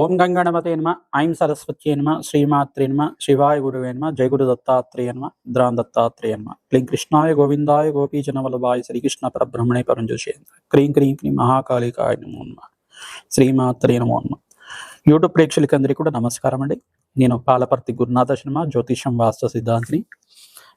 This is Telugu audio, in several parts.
ఓం గంగణపతే నమ ఐం సరస్వతి నమ శ్రీమాత్రి నమ శివాయ గురువే నమ జయ గురు దత్తాత్రేయ నమ ద్రాన్ దత్తాత్రేయ నమ. క్లీం కృష్ణాయ గోవిందాయ గోపీ వల్లభాయ శ్రీకృష్ణ పరబ్రహ్మణే పరంజోషేంద్ర క్రీం క్రీం క్రీం మహాకాళికాయ నమో నమ. శ్రీమాత్రే నమో నమ. యూట్యూబ్ కూడా నమస్కారం అండి నేను పాలపర్తి గురునాథ శర్మ జ్యోతిషం వాస్తు సిద్ధాంతిని.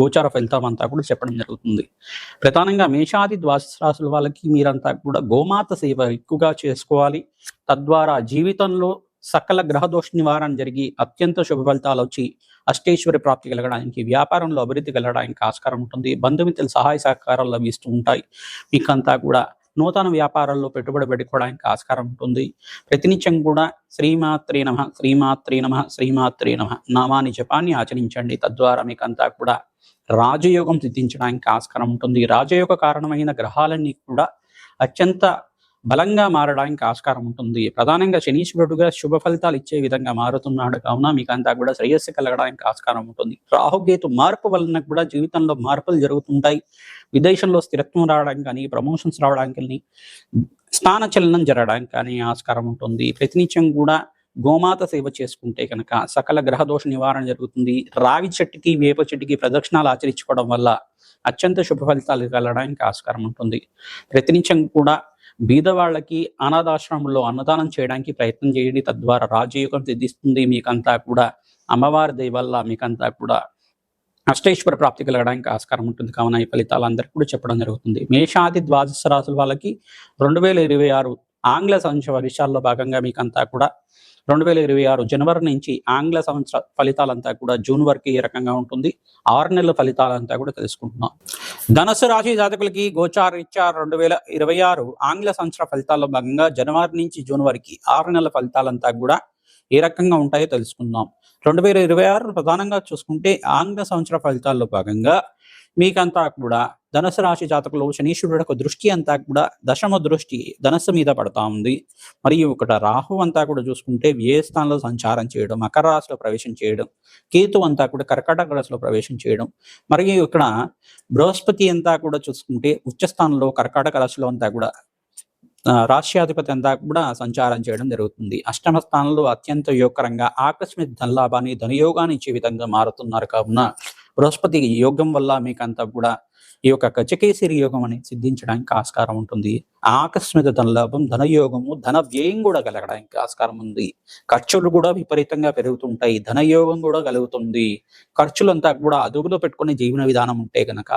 గోచార ఫలితం అంతా కూడా చెప్పడం జరుగుతుంది. ప్రధానంగా మేషాది ద్వాదశ వాళ్ళకి మీరంతా కూడా గోమాత సేవ ఎక్కువగా చేసుకోవాలి. తద్వారా జీవితంలో సకల గ్రహదోష నివారణ జరిగి అత్యంత శుభ ఫలితాలు వచ్చి అష్టేశ్వరి ప్రాప్తి కలగడానికి వ్యాపారంలో అభివృద్ధి కలగడానికి ఆస్కారం ఉంటుంది. బంధుమిత్రుల సహాయ సహకారాలు లభిస్తూ ఉంటాయి. మీకంతా కూడా నూతన వ్యాపారాల్లో పెట్టుబడి పెట్టుకోవడానికి ఆస్కారం ఉంటుంది. ప్రతినిత్యం కూడా శ్రీమాత్రి నమ శ్రీమాత్రి నమ శ్రీమాత్రి నమ నామాని జపాన్ని ఆచరించండి. తద్వారా మీకంతా కూడా రాజయోగం సిద్ధించడానికి ఆస్కారం ఉంటుంది. రాజయోగ కారణమైన గ్రహాలన్నీ కూడా అత్యంత బలంగా మారడానికి ఆస్కారం ఉంటుంది. ప్రధానంగా శనీశ్వరుడుగా శుభ ఫలితాలు ఇచ్చే విధంగా మారుతున్నాడు. కావున మీకు అంతా కూడా శ్రేయస్సు కలగడానికి ఆస్కారం ఉంటుంది. రాహుకేతు మార్పు వలన కూడా జీవితంలో మార్పులు జరుగుతుంటాయి. విదేశంలో స్థిరత్వం రావడానికి కానీ ప్రమోషన్స్ రావడానికి కానీ స్థాన చలనం జరగడానికి కానీ ఆస్కారం ఉంటుంది. ప్రతినిత్యం కూడా గోమాత సేవ చేసుకుంటే కనుక సకల గ్రహ దోష నివారణ జరుగుతుంది. రావి చెట్టుకి వేప చెట్టుకి ప్రదక్షిణాలు ఆచరించుకోవడం వల్ల అత్యంత శుభ ఫలితాలు కలగడానికి ఆస్కారం ఉంటుంది. ప్రతినిత్యం కూడా బీదవాళ్ళకి అనాథాశ్రమంలో అన్నదానం చేయడానికి ప్రయత్నం చేయండి. తద్వారా రాజయోగం సిద్ధిస్తుంది. మీకంతా కూడా అమ్మవారి దయవల్ల మీకంతా కూడా అష్టేశ్వర ప్రాప్తి కలగడానికి ఆస్కారం ఉంటుంది. కావున ఈ ఫలితాలు అందరికీ కూడా చెప్పడం జరుగుతుంది. మేషాది ద్వాదశ రాసుల వాళ్ళకి రెండు వేల ఇరవై ఆరు ఆంగ్ల సంవత్సర వర్షాల్లో భాగంగా మీకంతా కూడా రెండు వేల ఇరవై ఆరు జనవరి నుంచి ఆంగ్ల సంవత్సర ఫలితాలంతా కూడా జూన్ వరకు ఏ రకంగా ఉంటుంది? ఆరు నెలల ఫలితాలంతా కూడా తెలుసుకుంటున్నాం. ధనస్సు రాశి జాతకులకి గోచారీత్యా రెండు వేల ఇరవై ఆరు ఆంగ్ల సంవత్సర ఫలితాల్లో భాగంగా జనవరి నుంచి జూన్ వరకు ఆరు నెలల ఫలితాలంతా కూడా ఏ రకంగా ఉంటాయో తెలుసుకుందాం. రెండు వేల ఇరవై ఆరు ప్రధానంగా చూసుకుంటే ఆంగ్ల సంవత్సర ఫలితాల్లో భాగంగా మీకంతా కూడా ధనుసు రాశి జాతకులు శనీశ్వరుడు యొక్క దృష్టి అంతా కూడా దశమ దృష్టి ధనస్సు మీద పడతా ఉంది. మరియు ఇక్కడ రాహు అంతా కూడా చూసుకుంటే వ్యయ స్థానంలో సంచారం చేయడం మకర రాశిలో ప్రవేశం చేయడం కేతు అంతా కూడా కర్కాటక రాశిలో ప్రవేశం చేయడం మరియు ఇక్కడ బృహస్పతి అంతా కూడా చూసుకుంటే ఉచ్చ స్థానంలో కర్కాటక రాశిలో అంతా కూడా రాష్ట్రాధిపతి అంతా కూడా సంచారం చేయడం జరుగుతుంది. అష్టమ స్థానంలో అత్యంత యోగకరంగా ఆకస్మిక ధనలాభాన్ని ధనయోగాన్ని ఇచ్చే విధంగా మారుతున్నారు కావున బృహస్పతి యోగం వల్ల మీకు అంతా కూడా ఈ యొక్క గజకేసరి యోగం అనేది సిద్ధించడానికి ఆస్కారం ఉంటుంది. ఆకస్మిక ధనలాభం ధనయోగము ధన వ్యయం కూడా కలగడానికి ఆస్కారం ఉంది. ఖర్చులు కూడా విపరీతంగా పెరుగుతుంటాయి. ధనయోగం కూడా కలుగుతుంది. ఖర్చులంతా కూడా అదుపులో పెట్టుకునే జీవన విధానం ఉంటే గనక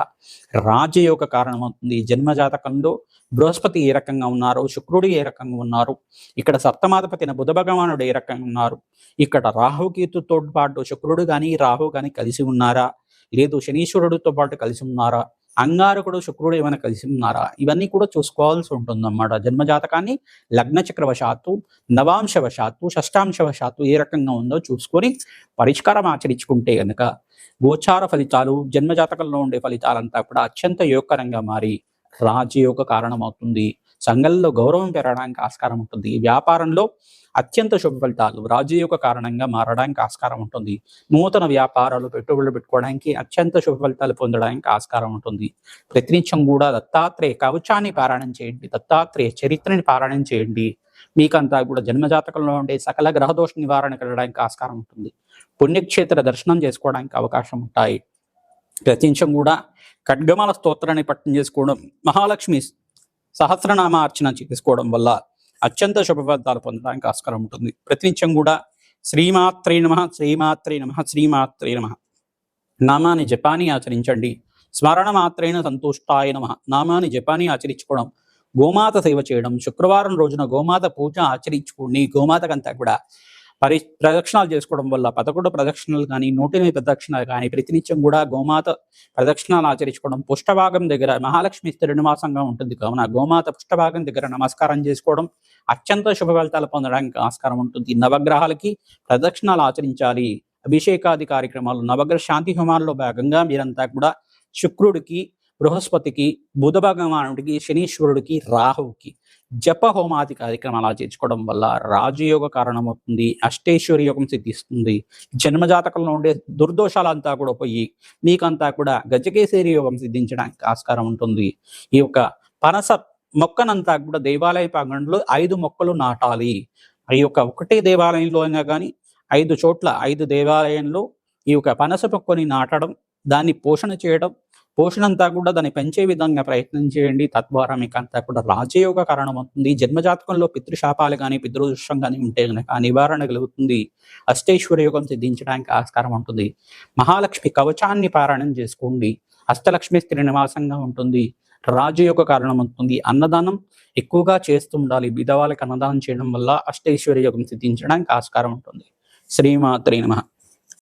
రాజయోగ కారణమవుతుంది. జన్మ జాతకంలో బృహస్పతి ఏ రకంగా ఉన్నారు? శుక్రుడు ఏ రకంగా ఉన్నారు? ఇక్కడ సప్తమాధిపతిన బుధ భగవానుడు ఏ రకంగా ఉన్నారు? ఇక్కడ రాహుకేతుతో పాటు శుక్రుడు కానీ రాహు కానీ కలిసి ఉన్నారా? లేదు శనీశ్వరుడితో పాటు కలిసి ఉన్నారా? అంగారకుడు శుక్రుడు ఏమైనా కలిసి ఉన్నారా? ఇవన్నీ కూడా చూసుకోవాల్సి ఉంటుందన్నమాట. జన్మజాతకాన్ని లగ్న చక్రవశాత్తు నవాంశవశాత్తు షష్టాంశవశాత్తు ఏ రకంగా ఉందో చూసుకొని పరిష్కారం ఆచరించుకుంటే కనుక గోచార ఫలితాలు జన్మజాతకంలో ఉండే ఫలితాలంతా కూడా అత్యంత యోగకరంగా మారి రాజయోగ కారణమవుతుంది. సంఘంలో గౌరవం పెరగడానికి ఆస్కారం ఉంటుంది. వ్యాపారంలో అత్యంత శుభ ఫలితాలు రాజయోగ కారణంగా మారడానికి ఆస్కారం ఉంటుంది. నూతన వ్యాపారాలు పెట్టుబడులు పెట్టుకోవడానికి అత్యంత శుభ ఫలితాలు పొందడానికి ఆస్కారం ఉంటుంది. ప్రతినిత్యం కూడా దత్తాత్రేయ కవచాన్ని పారాయణం చేయండి. దత్తాత్రేయ చరిత్రని పారాయణం చేయండి. మీకంతా కూడా జన్మజాతకంలో ఉండే సకల గ్రహదోష నివారణ కలగడానికి ఆస్కారం ఉంటుంది. పుణ్యక్షేత్ర దర్శనం చేసుకోవడానికి అవకాశం ఉంటాయి. ప్రతినిత్యం కూడా ఖడ్గమాల స్తోత్రాన్ని పట్టణం చేసుకోవడం మహాలక్ష్మి సహస్రనామ అర్చన చేసుకోవడం వల్ల అత్యంత శుభఫలితాలు పొందడానికి ఆస్కారం ఉంటుంది. ప్రతినిత్యం కూడా శ్రీమాత్రే నమ శ్రీమాత్రే నమ శ్రీమాత్రే నమ. నామాన్ని జపాని ఆచరించండి. స్మరణ మాత్రేన సంతుష్టాయ నమ. నామాన్ని జపాని ఆచరించుకోవడం గోమాత సేవ చేయడం శుక్రవారం రోజున గోమాత పూజ ఆచరించుకోండి. గోమాతకంతా కూడా పరి ప్రదక్షిణాలు చేసుకోవడం వల్ల పదకొండు ప్రదక్షిణలు కానీ నూట ఎనిమిది ప్రదక్షిణలు కానీ ప్రతినిత్యం కూడా గోమాత ప్రదక్షిణాలు ఆచరించుకోవడం పుష్టభాగం దగ్గర మహాలక్ష్మి స్థిరనివాసంగా ఉంటుంది కావున గోమాత పుష్టభాగం దగ్గర నమస్కారం చేసుకోవడం అత్యంత శుభ ఫలితాలు పొందడానికి ఆస్కారం ఉంటుంది. నవగ్రహాలకి ప్రదక్షిణాలు ఆచరించాలి. అభిషేకాది కార్యక్రమాలు నవగ్రహ శాంతి హోమాల్లో భాగంగా మీరంతా కూడా శుక్రుడికి బృహస్పతికి బుధ భగవానుడికి శనీశ్వరుడికి రాహువుకి జప హోమాది కార్యక్రమాలు చేర్చుకోవడం వల్ల రాజయోగ కారణమవుతుంది అష్టేశ్వరి యోగం సిద్ధిస్తుంది జన్మజాతకంలో ఉండే దుర్దోషాలంతా కూడా పోయి మీకంతా కూడా గజకేశ్వరి యోగం సిద్ధించడానికి ఆస్కారం ఉంటుంది. ఈ యొక్క పనస మొక్కనంతా కూడా దేవాలయ ప్రాంగణంలో ఐదు మొక్కలు నాటాలి. ఈ యొక్క ఒకటే దేవాలయంలో అయినా కానీ ఐదు చోట్ల ఐదు దేవాలయంలో ఈ యొక్క పనస మొక్కని నాటడం దాన్ని పోషణ చేయడం పోషణ అంతా కూడా దాన్ని పెంచే విధంగా ప్రయత్నం చేయండి. తద్వారా మీకు అంతా కూడా రాజయోగ కారణం అవుతుంది జన్మజాతకంలో పితృశాపాలు కానీ పితృదృష్టం కానీ ఉంటే కనుక నివారణ కలుగుతుంది. అష్టేశ్వర యోగం సిద్ధించడానికి ఆస్కారం ఉంటుంది. మహాలక్ష్మి కవచాన్ని పారాయణం చేసుకోండి. అష్టలక్ష్మి స్త్రీ నివాసంగా ఉంటుంది. రాజయోగ కారణం అవుతుంది అన్నదానం ఎక్కువగా చేస్తూ ఉండాలి బిధవాళ్ళకి అన్నదానం చేయడం వల్ల అష్టైశ్వర్య యోగం సిద్ధించడానికి ఆస్కారం ఉంటుంది. శ్రీమాత్రి నమ.